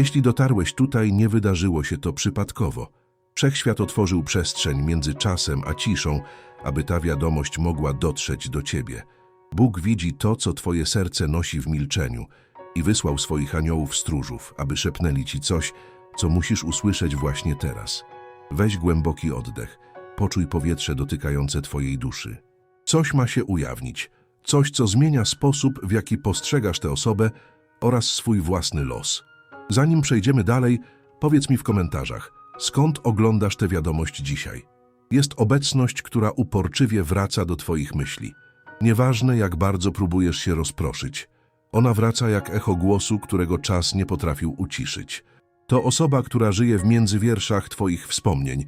Jeśli dotarłeś tutaj, nie wydarzyło się to przypadkowo. Wszechświat otworzył przestrzeń między czasem a ciszą, aby ta wiadomość mogła dotrzeć do ciebie. Bóg widzi to, co twoje serce nosi w milczeniu i wysłał swoich aniołów stróżów, aby szepnęli ci coś, co musisz usłyszeć właśnie teraz. Weź głęboki oddech, poczuj powietrze dotykające twojej duszy. Coś ma się ujawnić, coś, co zmienia sposób, w jaki postrzegasz tę osobę oraz swój własny los. Zanim przejdziemy dalej, powiedz mi w komentarzach, skąd oglądasz tę wiadomość dzisiaj? Jest obecność, która uporczywie wraca do twoich myśli. Nieważne, jak bardzo próbujesz się rozproszyć. Ona wraca jak echo głosu, którego czas nie potrafił uciszyć. To osoba, która żyje w międzywierszach twoich wspomnień.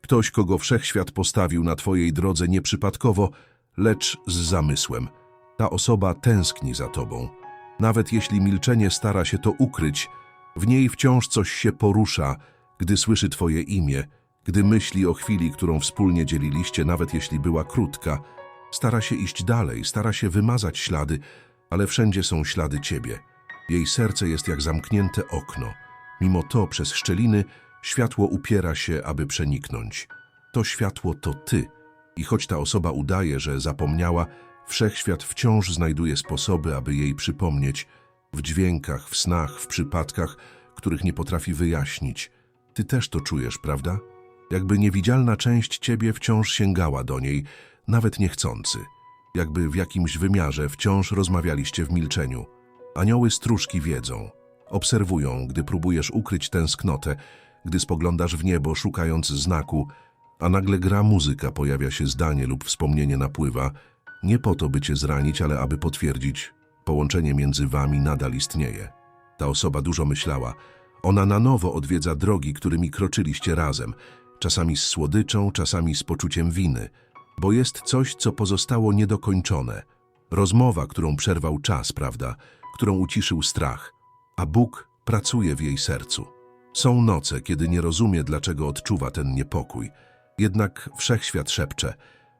Ktoś, kogo wszechświat postawił na twojej drodze nieprzypadkowo, lecz z zamysłem. Ta osoba tęskni za tobą. Nawet jeśli milczenie stara się to ukryć, w niej wciąż coś się porusza, gdy słyszy twoje imię, gdy myśli o chwili, którą wspólnie dzieliliście, nawet jeśli była krótka. Stara się iść dalej, stara się wymazać ślady, ale wszędzie są ślady ciebie. Jej serce jest jak zamknięte okno. Mimo to przez szczeliny światło upiera się, aby przeniknąć. To światło to ty. I choć ta osoba udaje, że zapomniała, wszechświat wciąż znajduje sposoby, aby jej przypomnieć w dźwiękach, w snach, w przypadkach, których nie potrafi wyjaśnić. Ty też to czujesz, prawda? Jakby niewidzialna część ciebie wciąż sięgała do niej, nawet niechcący. Jakby w jakimś wymiarze wciąż rozmawialiście w milczeniu. Anioły stróżki wiedzą. Obserwują, gdy próbujesz ukryć tęsknotę, gdy spoglądasz w niebo, szukając znaku, a nagle gra muzyka, pojawia się zdanie lub wspomnienie napływa, nie po to, by cię zranić, ale aby potwierdzić, połączenie między wami nadal istnieje. Ta osoba dużo myślała. Ona na nowo odwiedza drogi, którymi kroczyliście razem, czasami z słodyczą, czasami z poczuciem winy, bo jest coś, co pozostało niedokończone. Rozmowa, którą przerwał czas, prawda, którą uciszył strach, a Bóg pracuje w jej sercu. Są noce, kiedy nie rozumie, dlaczego odczuwa ten niepokój. Jednak wszechświat szepcze.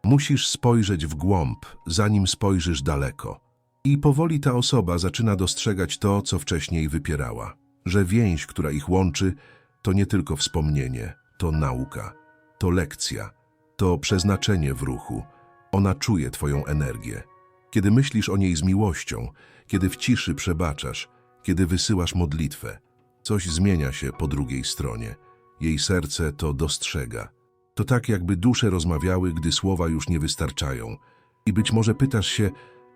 Musisz spojrzeć w głąb, zanim spojrzysz daleko. I powoli ta osoba zaczyna dostrzegać to, co wcześniej wypierała. Że więź, która ich łączy, to nie tylko wspomnienie, to nauka, to lekcja, to przeznaczenie w ruchu. Ona czuje twoją energię. Kiedy myślisz o niej z miłością, kiedy w ciszy przebaczasz, kiedy wysyłasz modlitwę, coś zmienia się po drugiej stronie. Jej serce to dostrzega. To tak, jakby dusze rozmawiały, gdy słowa już nie wystarczają. I być może pytasz się,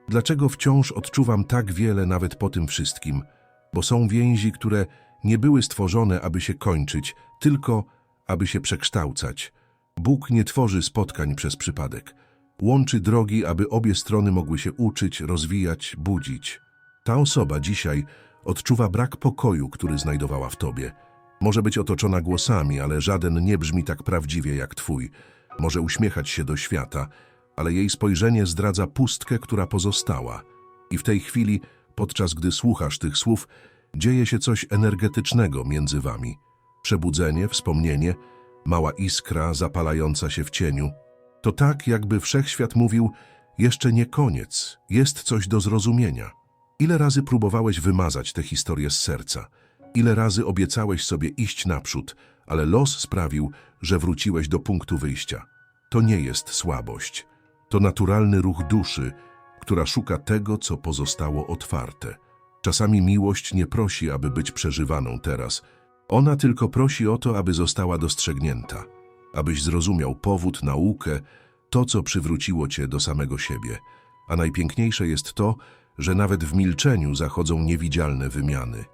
dlaczego wciąż odczuwam tak wiele nawet po tym wszystkim? Bo są więzi, które nie były stworzone, aby się kończyć, tylko aby się przekształcać. Bóg nie tworzy spotkań przez przypadek. Łączy drogi, aby obie strony mogły się uczyć, rozwijać, budzić. Ta osoba dzisiaj odczuwa brak pokoju, który znajdowała w tobie. Może być otoczona głosami, ale żaden nie brzmi tak prawdziwie jak twój. Może uśmiechać się do świata, ale jej spojrzenie zdradza pustkę, która pozostała. I w tej chwili, podczas gdy słuchasz tych słów, dzieje się coś energetycznego między wami. Przebudzenie, wspomnienie, mała iskra zapalająca się w cieniu. To tak, jakby wszechświat mówił, jeszcze nie koniec, jest coś do zrozumienia. Ile razy próbowałeś wymazać tę historię z serca? Ile razy obiecałeś sobie iść naprzód, ale los sprawił, że wróciłeś do punktu wyjścia? To nie jest słabość. To naturalny ruch duszy, która szuka tego, co pozostało otwarte. Czasami miłość nie prosi, aby być przeżywaną teraz. Ona tylko prosi o to, aby została dostrzegnięta, abyś zrozumiał powód, naukę, to, co przywróciło cię do samego siebie. A najpiękniejsze jest to, że nawet w milczeniu zachodzą niewidzialne wymiany.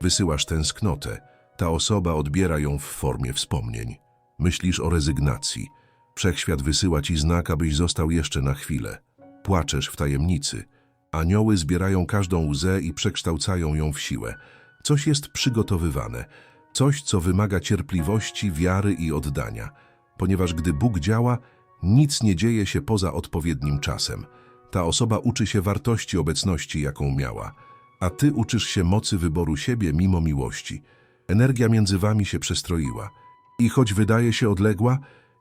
Wysyłasz tęsknotę, ta osoba odbiera ją w formie wspomnień. Myślisz o rezygnacji. Wszechświat wysyła ci znak, abyś został jeszcze na chwilę. Płaczesz w tajemnicy. Anioły zbierają każdą łzę i przekształcają ją w siłę. Coś jest przygotowywane, coś, co wymaga cierpliwości, wiary i oddania. Ponieważ gdy Bóg działa, nic nie dzieje się poza odpowiednim czasem. Ta osoba uczy się wartości obecności, jaką miała, a ty uczysz się mocy wyboru siebie mimo miłości. Energia między wami się przestroiła. I choć wydaje się odległa,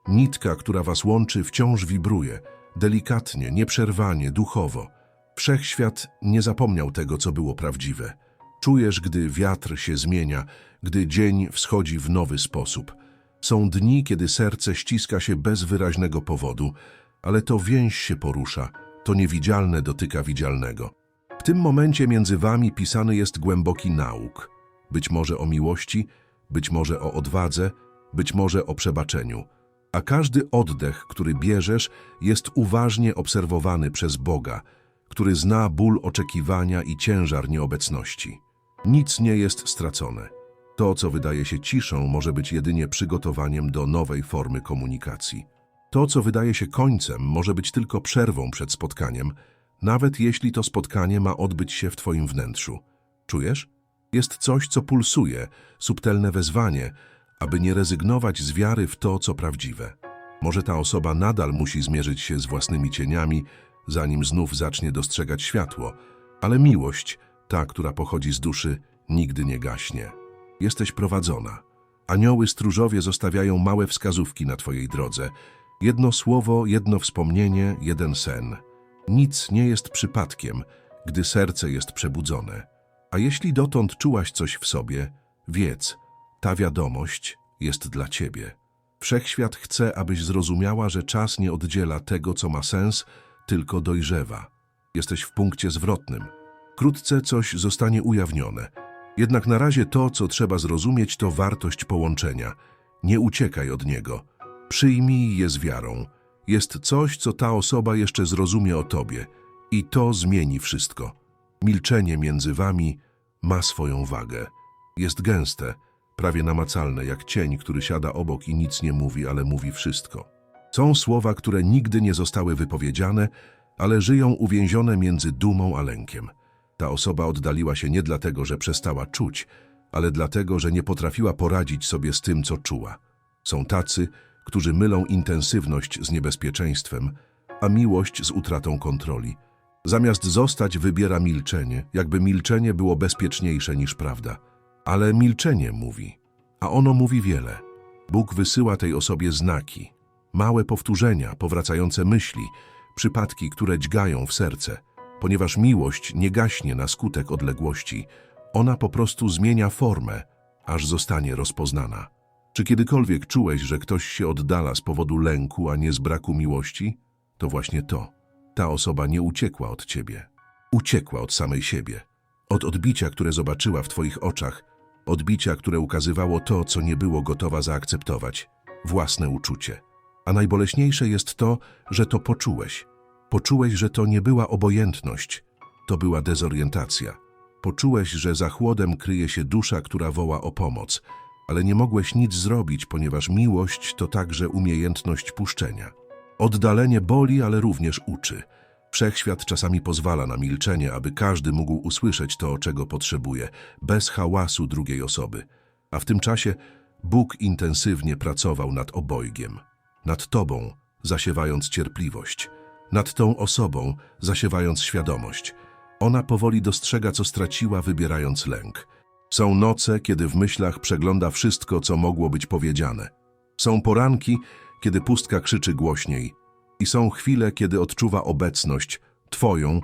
nitka, która was łączy, wciąż wibruje, delikatnie, nieprzerwanie, duchowo. Wszechświat nie zapomniał tego, co było prawdziwe. Czujesz, gdy wiatr się zmienia, gdy dzień wschodzi w nowy sposób. Są dni, kiedy serce ściska się bez wyraźnego powodu, ale to więź się porusza, to niewidzialne dotyka widzialnego. W tym momencie między wami pisany jest głęboki nauk. Być może o miłości, być może o odwadze, być może o przebaczeniu. A każdy oddech, który bierzesz, jest uważnie obserwowany przez Boga, który zna ból oczekiwania i ciężar nieobecności. Nic nie jest stracone. To, co wydaje się ciszą, może być jedynie przygotowaniem do nowej formy komunikacji. To, co wydaje się końcem, może być tylko przerwą przed spotkaniem, nawet jeśli to spotkanie ma odbyć się w Twoim wnętrzu. Czujesz? Jest coś, co pulsuje, subtelne wezwanie, aby nie rezygnować z wiary w to, co prawdziwe. Może ta osoba nadal musi zmierzyć się z własnymi cieniami, zanim znów zacznie dostrzegać światło, ale miłość, ta, która pochodzi z duszy, nigdy nie gaśnie. Jesteś prowadzona. Anioły stróżowie zostawiają małe wskazówki na Twojej drodze. Jedno słowo, jedno wspomnienie, jeden sen. Nic nie jest przypadkiem, gdy serce jest przebudzone. A jeśli dotąd czułaś coś w sobie, wiedz, ta wiadomość jest dla Ciebie. Wszechświat chce, abyś zrozumiała, że czas nie oddziela tego, co ma sens, tylko dojrzewa. Jesteś w punkcie zwrotnym. Wkrótce coś zostanie ujawnione. Jednak na razie to, co trzeba zrozumieć, to wartość połączenia. Nie uciekaj od niego. Przyjmij je z wiarą. Jest coś, co ta osoba jeszcze zrozumie o tobie. I to zmieni wszystko. Milczenie między wami ma swoją wagę. Jest gęste, prawie namacalne, jak cień, który siada obok i nic nie mówi, ale mówi wszystko. Są słowa, które nigdy nie zostały wypowiedziane, ale żyją uwięzione między dumą a lękiem. Ta osoba oddaliła się nie dlatego, że przestała czuć, ale dlatego, że nie potrafiła poradzić sobie z tym, co czuła. Są tacy, którzy mylą intensywność z niebezpieczeństwem, a miłość z utratą kontroli. Zamiast zostać, wybiera milczenie, jakby milczenie było bezpieczniejsze niż prawda. Ale milczenie mówi, a ono mówi wiele. Bóg wysyła tej osobie znaki, małe powtórzenia, powracające myśli, przypadki, które dźgają w serce. Ponieważ miłość nie gaśnie na skutek odległości, ona po prostu zmienia formę, aż zostanie rozpoznana. Czy kiedykolwiek czułeś, że ktoś się oddala z powodu lęku, a nie z braku miłości? To właśnie to. Ta osoba nie uciekła od ciebie. Uciekła od samej siebie. Od odbicia, które zobaczyła w twoich oczach. Odbicia, które ukazywało to, co nie było gotowa zaakceptować. Własne uczucie. A najboleśniejsze jest to, że to poczułeś. Poczułeś, że to nie była obojętność, to była dezorientacja. Poczułeś, że za chłodem kryje się dusza, która woła o pomoc, ale nie mogłeś nic zrobić, ponieważ miłość to także umiejętność puszczenia. Oddalenie boli, ale również uczy. Wszechświat czasami pozwala na milczenie, aby każdy mógł usłyszeć to, czego potrzebuje, bez hałasu drugiej osoby. A w tym czasie Bóg intensywnie pracował nad obojgiem. Nad tobą, zasiewając cierpliwość. Nad tą osobą, zasiewając świadomość. Ona powoli dostrzega, co straciła, wybierając lęk. Są noce, kiedy w myślach przegląda wszystko, co mogło być powiedziane. Są poranki, kiedy pustka krzyczy głośniej. I są chwile, kiedy odczuwa obecność, Twoją,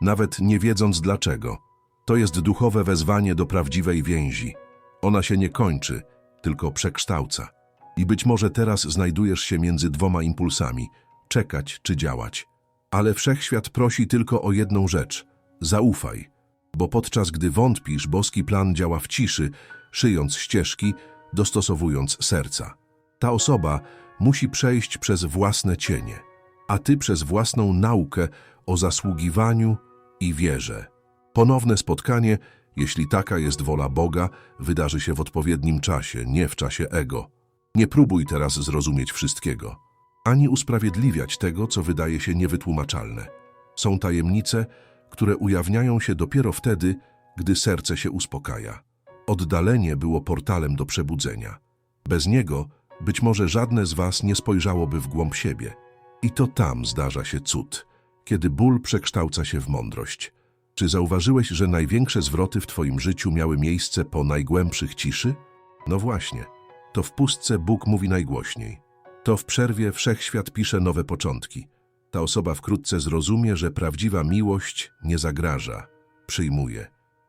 nawet nie wiedząc dlaczego. To jest duchowe wezwanie do prawdziwej więzi. Ona się nie kończy, tylko przekształca. I być może teraz znajdujesz się między dwoma impulsami czekać czy działać. Ale wszechświat prosi tylko o jedną rzecz zaufaj, bo podczas gdy wątpisz, boski plan działa w ciszy, szyjąc ścieżki, dostosowując serca. Ta osoba musi przejść przez własne cienie, a ty przez własną naukę o zasługiwaniu i wierze. Ponowne spotkanie, jeśli taka jest wola Boga, wydarzy się w odpowiednim czasie, nie w czasie ego. Nie próbuj teraz zrozumieć wszystkiego, ani usprawiedliwiać tego, co wydaje się niewytłumaczalne. Są tajemnice, które ujawniają się dopiero wtedy, gdy serce się uspokaja. Oddalenie było portalem do przebudzenia. Bez niego być może żadne z was nie spojrzałoby w głąb siebie. I to tam zdarza się cud, kiedy ból przekształca się w mądrość. Czy zauważyłeś, że największe zwroty w twoim życiu miały miejsce po najgłębszych ciszy? No właśnie, to w pustce Bóg mówi najgłośniej. To w przerwie wszechświat pisze nowe początki. Ta osoba wkrótce zrozumie, że prawdziwa miłość nie zagraża, przyjmuje.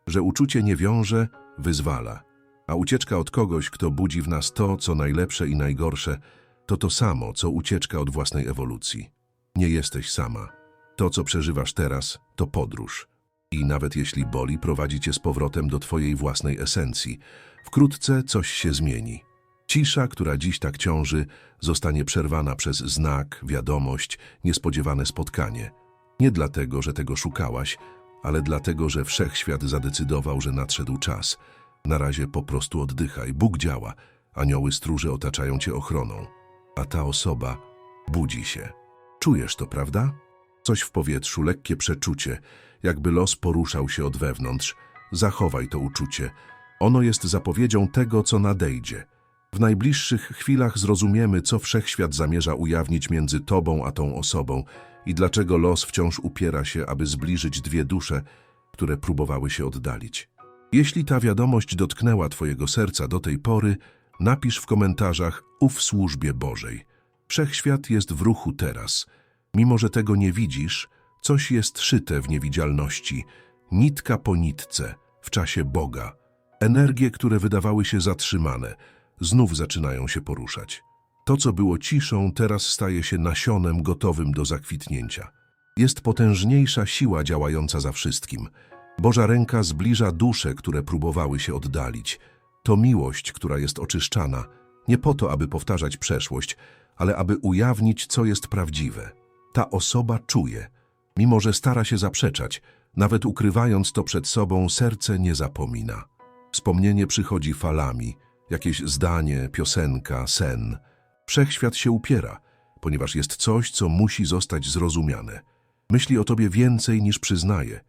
że uczucie nie wiąże, wyzwala. A ucieczka od kogoś, kto budzi w nas to, co najlepsze i najgorsze, to to samo, co ucieczka od własnej ewolucji. Nie jesteś sama. To, co przeżywasz teraz, to podróż. I nawet jeśli boli, prowadzi cię z powrotem do twojej własnej esencji. Wkrótce coś się zmieni. Cisza, która dziś tak ciąży, zostanie przerwana przez znak, wiadomość, niespodziewane spotkanie. Nie dlatego, że tego szukałaś, ale dlatego, że wszechświat zadecydował, że nadszedł czas. Na razie po prostu oddychaj. Bóg działa. Anioły stróże otaczają cię ochroną. A ta osoba budzi się. Czujesz to, prawda? Coś w powietrzu, lekkie przeczucie, jakby los poruszał się od wewnątrz. Zachowaj to uczucie. Ono jest zapowiedzią tego, co nadejdzie. W najbliższych chwilach zrozumiemy, co wszechświat zamierza ujawnić między tobą a tą osobą i dlaczego los wciąż upiera się, aby zbliżyć dwie dusze, które próbowały się oddalić. Jeśli ta wiadomość dotknęła twojego serca do tej pory, napisz w komentarzach ów służbie Bożej. Wszechświat jest w ruchu teraz. Mimo, że tego nie widzisz, coś jest szyte w niewidzialności, nitka po nitce, w czasie Boga. Energie, które wydawały się zatrzymane, znów zaczynają się poruszać. To, co było ciszą, teraz staje się nasionem gotowym do zakwitnięcia. Jest potężniejsza siła działająca za wszystkim. Boża ręka zbliża dusze, które próbowały się oddalić. To miłość, która jest oczyszczana, nie po to, aby powtarzać przeszłość, ale aby ujawnić, co jest prawdziwe. Ta osoba czuje. Mimo, że stara się zaprzeczać, nawet ukrywając to przed sobą, serce nie zapomina. Wspomnienie przychodzi falami, jakieś zdanie, piosenka, sen. Wszechświat się upiera, ponieważ jest coś, co musi zostać zrozumiane. Myśli o tobie więcej niż przyznaje.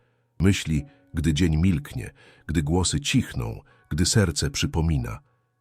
Myśli, gdy dzień milknie, gdy głosy cichną, gdy serce przypomina.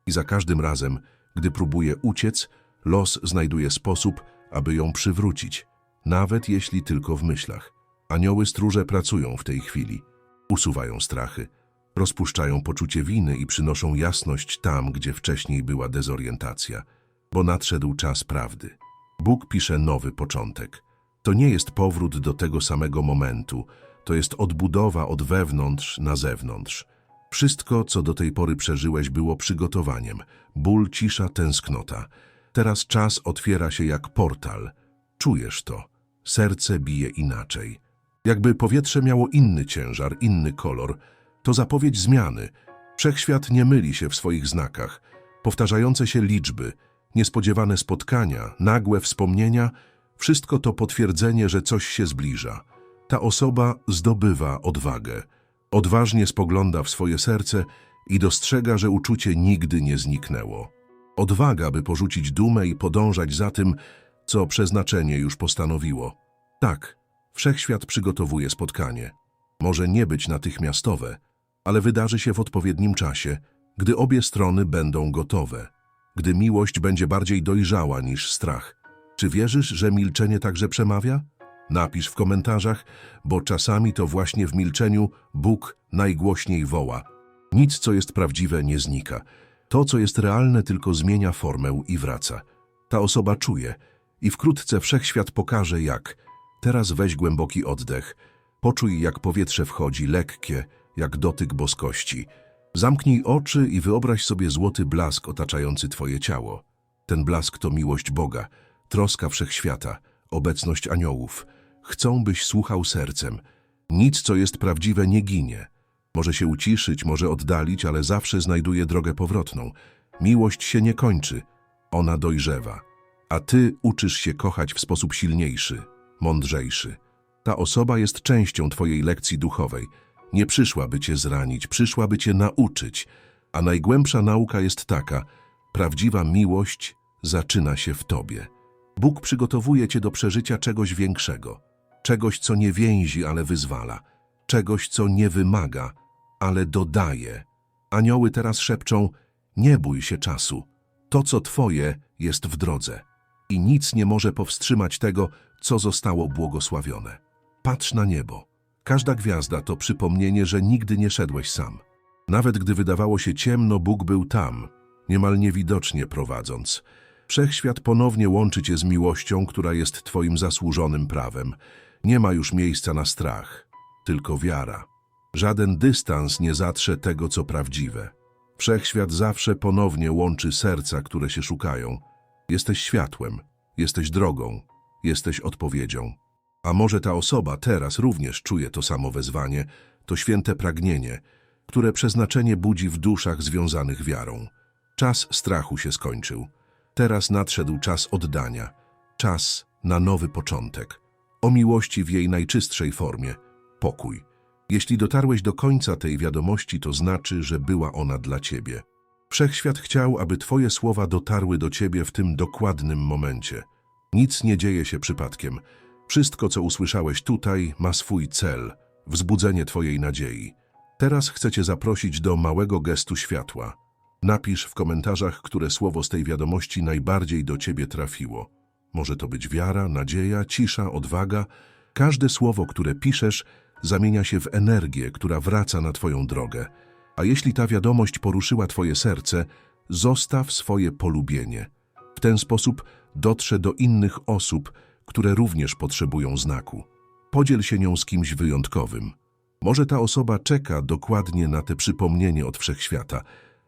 I za każdym razem, gdy próbuje uciec, los znajduje sposób, aby ją przywrócić, nawet jeśli tylko w myślach. Anioły stróże pracują w tej chwili. Usuwają strachy, rozpuszczają poczucie winy i przynoszą jasność tam, gdzie wcześniej była dezorientacja, bo nadszedł czas prawdy. Bóg pisze nowy początek. To nie jest powrót do tego samego momentu, to jest odbudowa od wewnątrz na zewnątrz. Wszystko, co do tej pory przeżyłeś, było przygotowaniem. Ból, cisza, tęsknota. Teraz czas otwiera się jak portal. Czujesz to. Serce bije inaczej. Jakby powietrze miało inny ciężar, inny kolor. To zapowiedź zmiany. Wszechświat nie myli się w swoich znakach. Powtarzające się liczby, niespodziewane spotkania, nagłe wspomnienia, wszystko to potwierdzenie, że coś się zbliża. Ta osoba zdobywa odwagę. Odważnie spogląda w swoje serce i dostrzega, że uczucie nigdy nie zniknęło. Odwaga, by porzucić dumę i podążać za tym, co przeznaczenie już postanowiło. Tak, wszechświat przygotowuje spotkanie. Może nie być natychmiastowe, ale wydarzy się w odpowiednim czasie, gdy obie strony będą gotowe, gdy miłość będzie bardziej dojrzała niż strach. Czy wierzysz, że milczenie także przemawia? Napisz w komentarzach, bo czasami to właśnie w milczeniu Bóg najgłośniej woła. Nic, co jest prawdziwe, nie znika. To, co jest realne, tylko zmienia formę i wraca. Ta osoba czuje i wkrótce wszechświat pokaże jak. Teraz weź głęboki oddech. Poczuj, jak powietrze wchodzi, lekkie, jak dotyk boskości. Zamknij oczy i wyobraź sobie złoty blask otaczający twoje ciało. Ten blask to miłość Boga, troska wszechświata, obecność aniołów. Chcą, byś słuchał sercem. Nic, co jest prawdziwe, nie ginie. Może się uciszyć, może oddalić, ale zawsze znajduje drogę powrotną. Miłość się nie kończy, ona dojrzewa. A ty uczysz się kochać w sposób silniejszy, mądrzejszy. Ta osoba jest częścią twojej lekcji duchowej. Nie przyszła, by cię zranić, przyszła, by cię nauczyć. A najgłębsza nauka jest taka, prawdziwa miłość zaczyna się w tobie. Bóg przygotowuje cię do przeżycia czegoś większego, czegoś, co nie więzi, ale wyzwala, czegoś, co nie wymaga, ale dodaje. Anioły teraz szepczą, nie bój się czasu, to, co twoje, jest w drodze i nic nie może powstrzymać tego, co zostało błogosławione. Patrz na niebo. Każda gwiazda to przypomnienie, że nigdy nie szedłeś sam. Nawet gdy wydawało się ciemno, Bóg był tam, niemal niewidocznie prowadząc. Wszechświat ponownie łączy cię z miłością, która jest twoim zasłużonym prawem. Nie ma już miejsca na strach, tylko wiara, Żaden dystans nie zatrze tego, co prawdziwe. Wszechświat zawsze ponownie łączy serca, które się szukają. Jesteś światłem, jesteś drogą, jesteś odpowiedzią. A może ta osoba teraz również czuje to samo wezwanie, to święte pragnienie, które przeznaczenie budzi w duszach związanych wiarą. Czas strachu się skończył. Teraz nadszedł czas oddania, czas na nowy początek. O miłości w jej najczystszej formie pokój. Jeśli dotarłeś do końca tej wiadomości, to znaczy, że była ona dla ciebie. Wszechświat chciał, aby twoje słowa dotarły do ciebie w tym dokładnym momencie. Nic nie dzieje się przypadkiem. Wszystko, co usłyszałeś tutaj, ma swój cel wzbudzenie twojej nadziei. Teraz chcę cię zaprosić do małego gestu światła. Napisz w komentarzach, które słowo z tej wiadomości najbardziej do ciebie trafiło. Może to być wiara, nadzieja, cisza, odwaga. Każde słowo, które piszesz, zamienia się w energię, która wraca na twoją drogę. A jeśli ta wiadomość poruszyła twoje serce, zostaw swoje polubienie. W ten sposób dotrze do innych osób, które również potrzebują znaku. Podziel się nią z kimś wyjątkowym. Może ta osoba czeka dokładnie na te przypomnienie od wszechświata.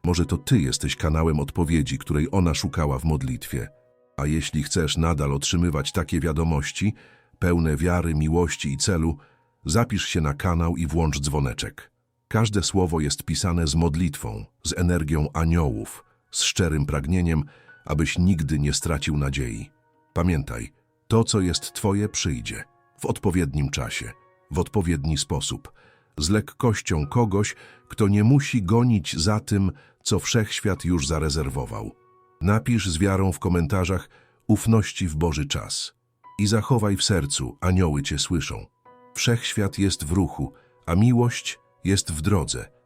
Może to ty jesteś kanałem odpowiedzi, której ona szukała w modlitwie. A jeśli chcesz nadal otrzymywać takie wiadomości, pełne wiary, miłości i celu, zapisz się na kanał i włącz dzwoneczek. Każde słowo jest pisane z modlitwą, z energią aniołów, z szczerym pragnieniem, abyś nigdy nie stracił nadziei. Pamiętaj, to, co jest Twoje, przyjdzie w odpowiednim czasie, w odpowiedni sposób, z lekkością kogoś, kto nie musi gonić za tym, co wszechświat już zarezerwował. Napisz z wiarą w komentarzach ufności w Boży czas i zachowaj w sercu, anioły Cię słyszą. Wszechświat jest w ruchu, a miłość jest w drodze.